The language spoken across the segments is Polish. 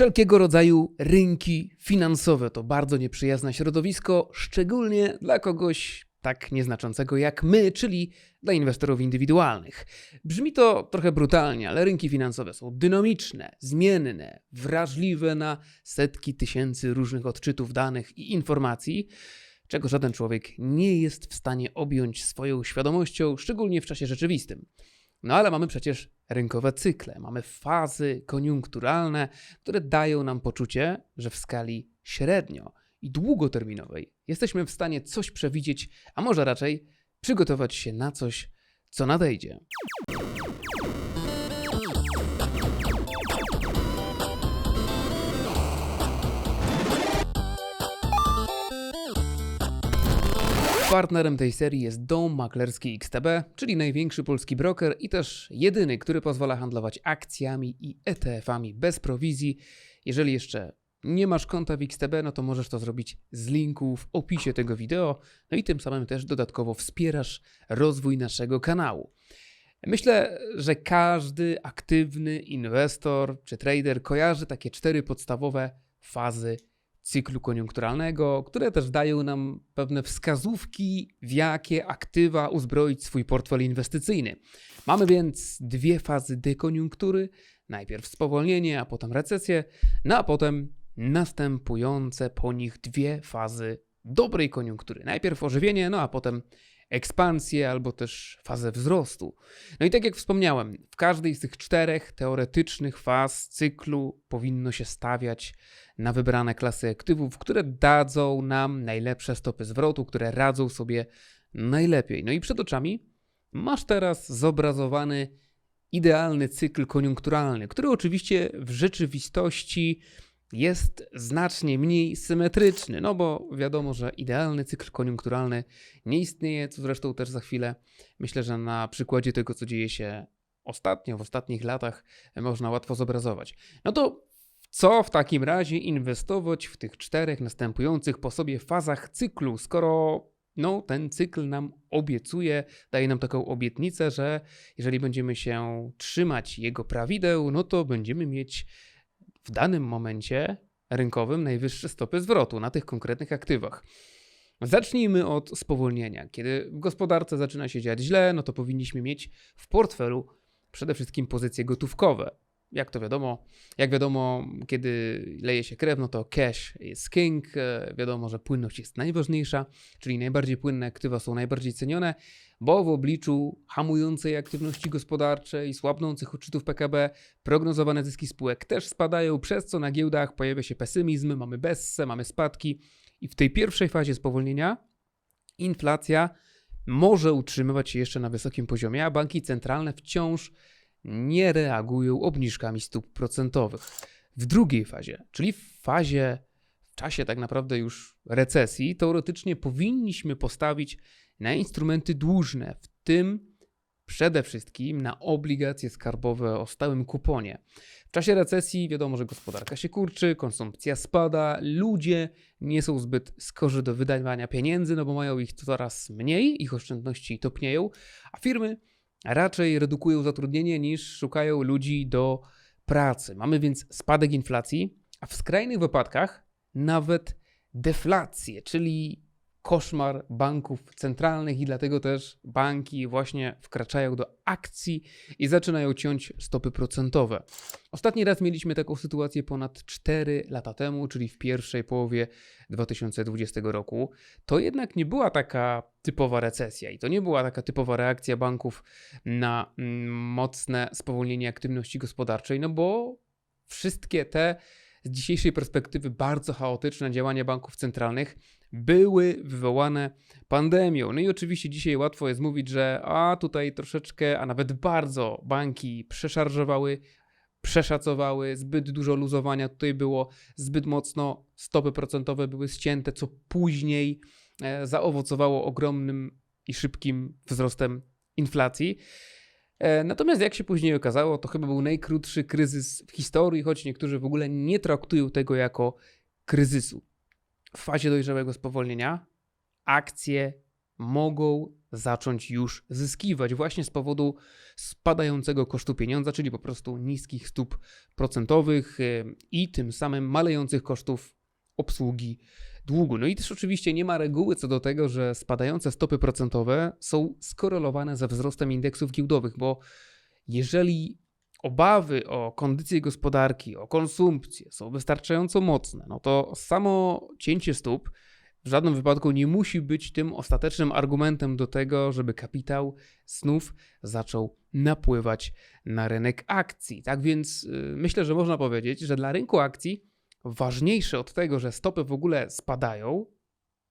Wszelkiego rodzaju rynki finansowe to bardzo nieprzyjazne środowisko, szczególnie dla kogoś tak nieznaczącego jak my, czyli dla inwestorów indywidualnych. Brzmi to trochę brutalnie, ale rynki finansowe są dynamiczne, zmienne, wrażliwe na setki tysięcy różnych odczytów danych i informacji, czego żaden człowiek nie jest w stanie objąć swoją świadomością, szczególnie w czasie rzeczywistym. No ale mamy przecież rynkowe cykle, mamy fazy koniunkturalne, które dają nam poczucie, że w skali średnio i długoterminowej jesteśmy w stanie coś przewidzieć, a może raczej przygotować się na coś, co nadejdzie. Partnerem tej serii jest Dom Maklerski XTB, czyli największy polski broker i też jedyny, który pozwala handlować akcjami i ETF-ami bez prowizji. Jeżeli jeszcze nie masz konta w XTB, no to możesz to zrobić z linku w opisie tego wideo, no i tym samym też dodatkowo wspierasz rozwój naszego kanału. Myślę, że każdy aktywny inwestor czy trader kojarzy takie cztery podstawowe fazy cyklu koniunkturalnego, które też dają nam pewne wskazówki, w jakie aktywa uzbroić swój portfel inwestycyjny. Mamy więc dwie fazy dekoniunktury: najpierw spowolnienie, a potem recesję, no a potem następujące po nich dwie fazy dobrej koniunktury. Najpierw ożywienie, no a potem ekspansję albo też fazę wzrostu. No i tak jak wspomniałem, w każdej z tych czterech teoretycznych faz cyklu powinno się stawiać na wybrane klasy aktywów, które dadzą nam najlepsze stopy zwrotu, które radzą sobie najlepiej. No i przed oczami masz teraz zobrazowany idealny cykl koniunkturalny, który oczywiście w rzeczywistości jest znacznie mniej symetryczny, no bo wiadomo, że idealny cykl koniunkturalny nie istnieje, co zresztą też za chwilę myślę, że na przykładzie tego, co dzieje się ostatnio, w ostatnich latach, można łatwo zobrazować. No to co w takim razie inwestować w tych czterech następujących po sobie fazach cyklu, skoro no, ten cykl nam obiecuje, daje nam taką obietnicę, że jeżeli będziemy się trzymać jego prawideł, no to będziemy mieć w danym momencie rynkowym najwyższe stopy zwrotu na tych konkretnych aktywach. Zacznijmy od spowolnienia. Kiedy w gospodarce zaczyna się dziać źle, no to powinniśmy mieć w portfelu przede wszystkim pozycje gotówkowe. Jak to wiadomo, jak wiadomo, kiedy leje się krew, no to cash jest king. E, wiadomo, że płynność jest najważniejsza, czyli najbardziej płynne aktywa są najbardziej cenione, bo w obliczu hamującej aktywności gospodarczej, słabnących odczytów PKB, prognozowane zyski spółek też spadają, przez co na giełdach pojawia się pesymizm, mamy besse, mamy spadki i w tej pierwszej fazie spowolnienia inflacja może utrzymywać się jeszcze na wysokim poziomie, a banki centralne wciąż nie reagują obniżkami stóp procentowych. W drugiej fazie, czyli w fazie, w czasie tak naprawdę już recesji, teoretycznie powinniśmy postawić na instrumenty dłużne, w tym przede wszystkim na obligacje skarbowe o stałym kuponie. W czasie recesji wiadomo, że gospodarka się kurczy, konsumpcja spada, ludzie nie są zbyt skorzy do wydawania pieniędzy, no bo mają ich coraz mniej, ich oszczędności topnieją, a firmy raczej redukują zatrudnienie niż szukają ludzi do pracy. Mamy więc spadek inflacji, a w skrajnych wypadkach nawet deflację, czyli koszmar banków centralnych i dlatego też banki właśnie wkraczają do akcji i zaczynają ciąć stopy procentowe. Ostatni raz mieliśmy taką sytuację ponad 4 lata temu, czyli w pierwszej połowie 2020 roku. To jednak nie była taka typowa recesja i to nie była taka typowa reakcja banków na mm, mocne spowolnienie aktywności gospodarczej, no bo wszystkie te z dzisiejszej perspektywy bardzo chaotyczne działania banków centralnych były wywołane pandemią. No i oczywiście dzisiaj łatwo jest mówić, że a tutaj troszeczkę, a nawet bardzo banki przeszarżowały, przeszacowały, zbyt dużo luzowania tutaj było, zbyt mocno stopy procentowe były ścięte, co później e, zaowocowało ogromnym i szybkim wzrostem inflacji. E, natomiast jak się później okazało, to chyba był najkrótszy kryzys w historii, choć niektórzy w ogóle nie traktują tego jako kryzysu. W fazie dojrzałego spowolnienia akcje mogą zacząć już zyskiwać właśnie z powodu spadającego kosztu pieniądza, czyli po prostu niskich stóp procentowych y, i tym samym malejących kosztów obsługi długu. No i też oczywiście nie ma reguły co do tego, że spadające stopy procentowe są skorelowane ze wzrostem indeksów giełdowych, bo jeżeli obawy o kondycję gospodarki, o konsumpcję są wystarczająco mocne, no to samo cięcie stóp w żadnym wypadku nie musi być tym ostatecznym argumentem do tego, żeby kapitał znów zaczął napływać na rynek akcji. Tak więc yy, myślę, że można powiedzieć, że dla rynku akcji ważniejsze od tego, że stopy w ogóle spadają,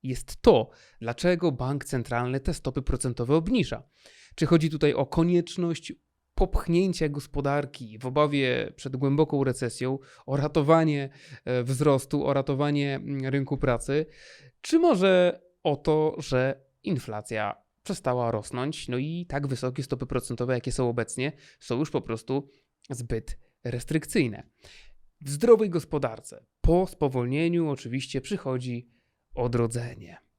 jest to, dlaczego bank centralny te stopy procentowe obniża. Czy chodzi tutaj o konieczność popchnięcia gospodarki w obawie przed głęboką recesją, o ratowanie e, wzrostu, o ratowanie mm, rynku pracy, czy może o to, że inflacja przestała rosnąć, no i tak wysokie stopy procentowe, jakie są obecnie, są już po prostu zbyt restrykcyjne. W zdrowej gospodarce po spowolnieniu oczywiście przychodzi odrodzenie.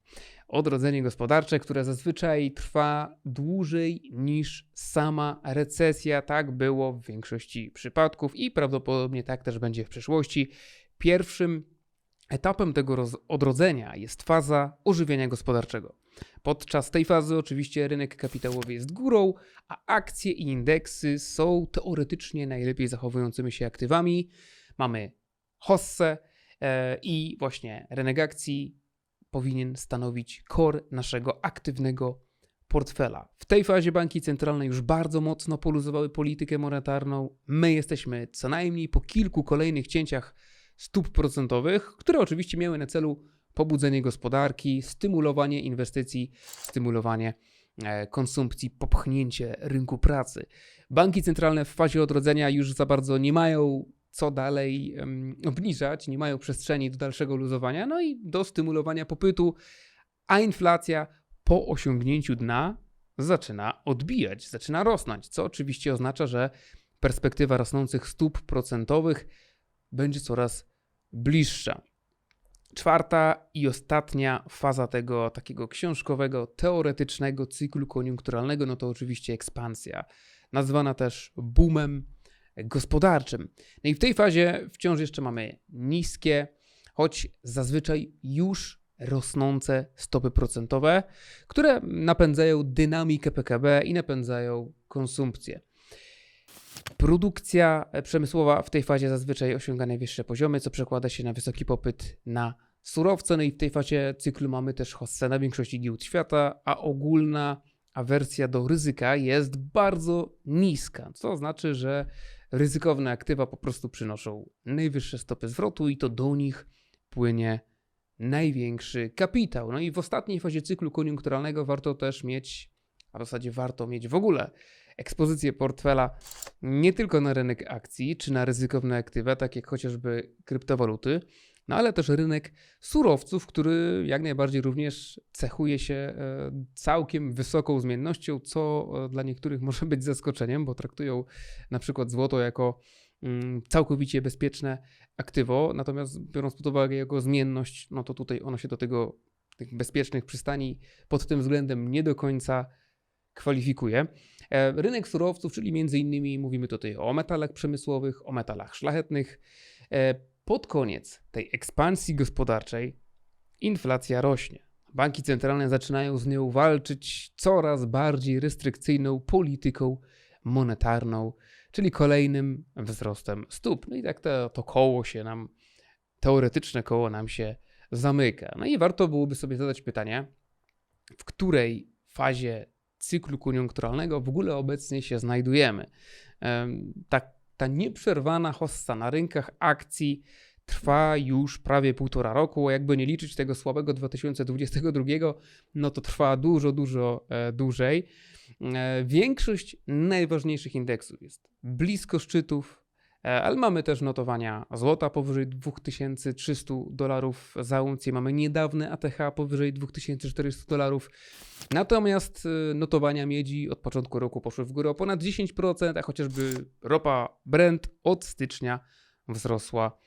Odrodzenie gospodarcze, które zazwyczaj trwa dłużej niż sama recesja. Tak było w większości przypadków i prawdopodobnie tak też będzie w przyszłości. Pierwszym etapem tego odrodzenia jest faza ożywienia gospodarczego. Podczas tej fazy oczywiście rynek kapitałowy jest górą, a akcje i indeksy są teoretycznie najlepiej zachowującymi się aktywami. Mamy hossę e, i właśnie rynek akcji powinien stanowić core naszego aktywnego portfela. W tej fazie banki centralne już bardzo mocno poluzowały politykę monetarną. My jesteśmy co najmniej po kilku kolejnych cięciach stóp procentowych, które oczywiście miały na celu pobudzenie gospodarki, stymulowanie inwestycji, stymulowanie e, konsumpcji, popchnięcie rynku pracy. Banki centralne w fazie odrodzenia już za bardzo nie mają co dalej obniżać, nie mają przestrzeni do dalszego luzowania, no i do stymulowania popytu, a inflacja po osiągnięciu dna zaczyna odbijać, zaczyna rosnąć, co oczywiście oznacza, że perspektywa rosnących stóp procentowych będzie coraz bliższa. Czwarta i ostatnia faza tego takiego książkowego, teoretycznego cyklu koniunkturalnego, no to oczywiście ekspansja, nazwana też boomem gospodarczym. No i w tej fazie wciąż jeszcze mamy niskie, choć zazwyczaj już rosnące stopy procentowe, które napędzają dynamikę PKB i napędzają konsumpcję. Produkcja przemysłowa w tej fazie zazwyczaj osiąga najwyższe poziomy, co przekłada się na wysoki popyt na surowce. No i w tej fazie cyklu mamy też hossę na większości giełd świata, a ogólna awersja do ryzyka jest bardzo niska, co znaczy, że ryzykowne aktywa po prostu przynoszą najwyższe stopy zwrotu i to do nich płynie największy kapitał. No i w ostatniej fazie cyklu koniunkturalnego warto też mieć, a w zasadzie warto mieć w ogóle ekspozycję portfela nie tylko na rynek akcji czy na ryzykowne aktywa, tak jak chociażby kryptowaluty, no ale też rynek surowców, który jak najbardziej również cechuje się e, całkiem wysoką zmiennością, co e, dla niektórych może być zaskoczeniem, bo traktują na przykład złoto jako mm, całkowicie bezpieczne aktywo, natomiast biorąc pod uwagę jego zmienność, no to tutaj ono się do tego tych bezpiecznych przystani pod tym względem nie do końca kwalifikuje. E, rynek surowców, czyli między innymi mówimy tutaj o metalach przemysłowych, o metalach szlachetnych, pod koniec tej ekspansji gospodarczej inflacja rośnie. Banki centralne zaczynają z nią walczyć coraz bardziej restrykcyjną polityką monetarną, czyli kolejnym wzrostem stóp. No i tak to, to koło się nam, teoretyczne koło nam się zamyka. No i warto byłoby sobie zadać pytanie, w której fazie cyklu koniunkturalnego w ogóle obecnie się znajdujemy. Tak ta nieprzerwana hossa na rynkach akcji trwa już prawie półtora roku. Jakby nie liczyć tego słabego 2022, no to trwa dużo, dużo e, dłużej. E, większość najważniejszych indeksów jest blisko szczytów, ale mamy też notowania złota powyżej 2300 dolarów za uncję, mamy niedawne ATH powyżej 2400 dolarów. Natomiast e, notowania miedzi od początku roku poszły w górę o ponad 10%, a chociażby ropa Brent od stycznia wzrosła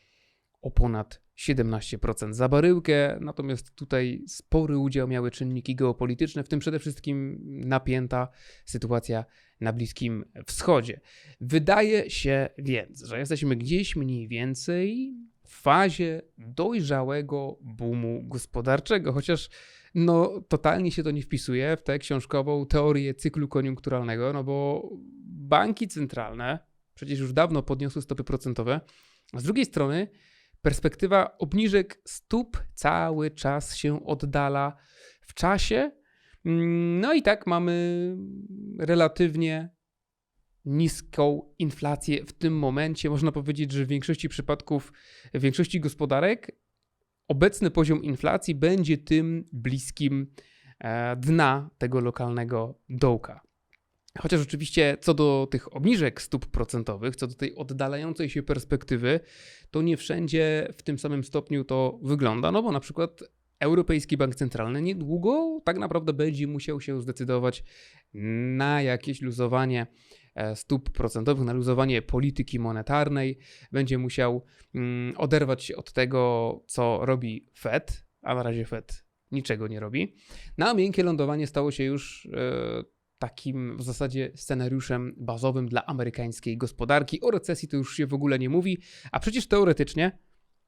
o ponad 17% za baryłkę, natomiast tutaj spory udział miały czynniki geopolityczne, w tym przede wszystkim napięta sytuacja na Bliskim Wschodzie. Wydaje się więc, że jesteśmy gdzieś mniej więcej w fazie dojrzałego boomu gospodarczego, chociaż no, totalnie się to nie wpisuje w tę książkową teorię cyklu koniunkturalnego, no bo banki centralne przecież już dawno podniosły stopy procentowe, a z drugiej strony perspektywa obniżek stóp cały czas się oddala w czasie. Mm, No i tak mamy relatywnie niską inflację w tym momencie. Można powiedzieć, że w większości przypadków, w większości gospodarek obecny poziom inflacji będzie tym bliskim e, dna tego lokalnego dołka. Chociaż oczywiście co do tych obniżek stóp procentowych, co do tej oddalającej się perspektywy, to nie wszędzie w tym samym stopniu to wygląda, no bo na przykład Europejski Bank Centralny niedługo tak naprawdę będzie musiał się zdecydować na jakieś luzowanie e, stóp procentowych, na luzowanie polityki monetarnej. Będzie musiał mm, oderwać się od tego, co robi Fed, a na razie Fed niczego nie robi. No a miękkie lądowanie stało się już e, takim w zasadzie scenariuszem bazowym dla amerykańskiej gospodarki. O recesji to już się w ogóle nie mówi, a przecież teoretycznie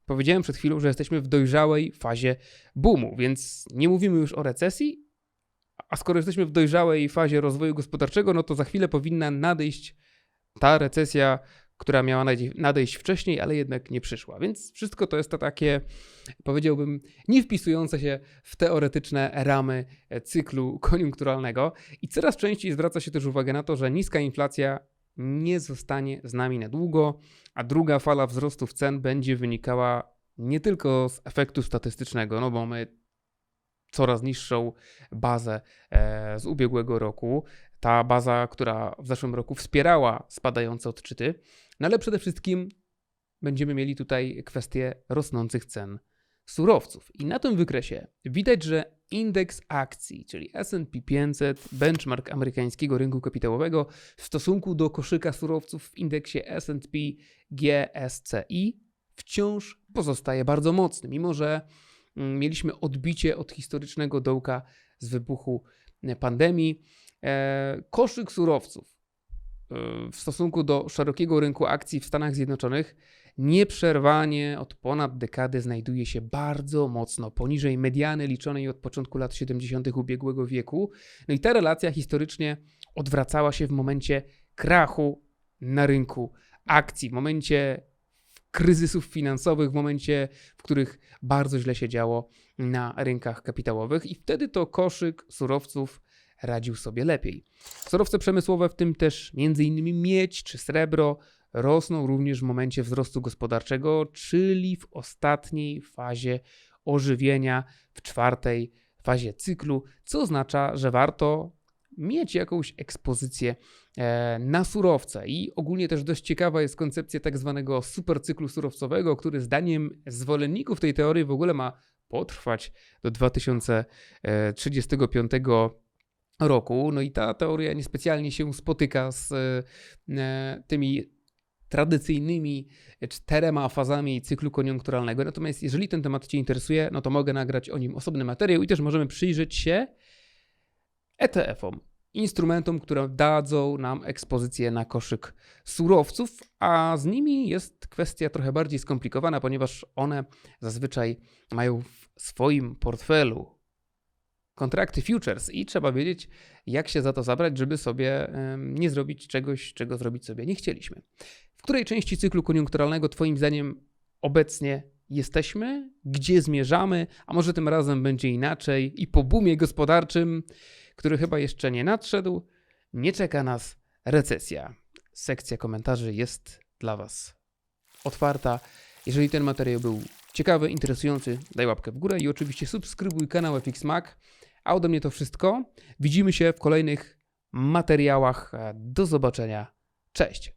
powiedziałem przed chwilą, że jesteśmy w dojrzałej fazie boomu, więc nie mówimy już o recesji, a skoro jesteśmy w dojrzałej fazie rozwoju gospodarczego, no to za chwilę powinna nadejść ta recesja, która miała nadejść wcześniej, ale jednak nie przyszła. Więc wszystko to jest to takie, powiedziałbym, nie wpisujące się w teoretyczne ramy cyklu koniunkturalnego. I coraz częściej zwraca się też uwagę na to, że niska inflacja nie zostanie z nami na długo, a druga fala wzrostów cen będzie wynikała nie tylko z efektu statystycznego, no bo my coraz niższą bazę e, z ubiegłego roku. Ta baza, która w zeszłym roku wspierała spadające odczyty, no ale przede wszystkim będziemy mieli tutaj kwestię rosnących cen surowców. I na tym wykresie widać, że indeks akcji, czyli SP 500, benchmark amerykańskiego rynku kapitałowego, w stosunku do koszyka surowców w indeksie SP GSCI wciąż pozostaje bardzo mocny, mimo że mm, mieliśmy odbicie od historycznego dołka z wybuchu e, pandemii. E, Koszyk surowców e, w stosunku do szerokiego rynku akcji w Stanach Zjednoczonych nieprzerwanie od ponad dekady znajduje się bardzo mocno poniżej mediany liczonej od początku lat 70. ubiegłego wieku. No i ta relacja historycznie odwracała się w momencie krachu na rynku akcji, w momencie kryzysów finansowych, w momencie, w których bardzo źle się działo na rynkach kapitałowych, i wtedy to koszyk surowców radził sobie lepiej. Surowce przemysłowe, w tym też m.in. miedź czy srebro, rosną również w momencie wzrostu gospodarczego, czyli w ostatniej fazie ożywienia, w czwartej fazie cyklu, co oznacza, że warto mieć jakąś ekspozycję e, na surowce. I ogólnie też dość ciekawa jest koncepcja tak zwanego supercyklu surowcowego, który zdaniem zwolenników tej teorii w ogóle ma potrwać do 2035 roku. No i ta teoria niespecjalnie się spotyka z e, tymi tradycyjnymi czterema fazami cyklu koniunkturalnego. Natomiast jeżeli ten temat Cię interesuje, no to mogę nagrać o nim osobny materiał i też możemy przyjrzeć się ETF-om, instrumentom, które dadzą nam ekspozycję na koszyk surowców, a z nimi jest kwestia trochę bardziej skomplikowana, ponieważ one zazwyczaj mają w swoim portfelu kontrakty futures i trzeba wiedzieć, jak się za to zabrać, żeby sobie nie zrobić czegoś, czego zrobić sobie nie chcieliśmy. Której części cyklu koniunkturalnego Twoim zdaniem obecnie jesteśmy? Gdzie zmierzamy? A może tym razem będzie inaczej i po boomie gospodarczym, który chyba jeszcze nie nadszedł, nie czeka nas recesja. Sekcja komentarzy jest dla Was otwarta. Jeżeli ten materiał był ciekawy, interesujący, daj łapkę w górę i oczywiście subskrybuj kanał FX Mac. A ode mnie to wszystko. Widzimy się w kolejnych materiałach. Do zobaczenia. Cześć.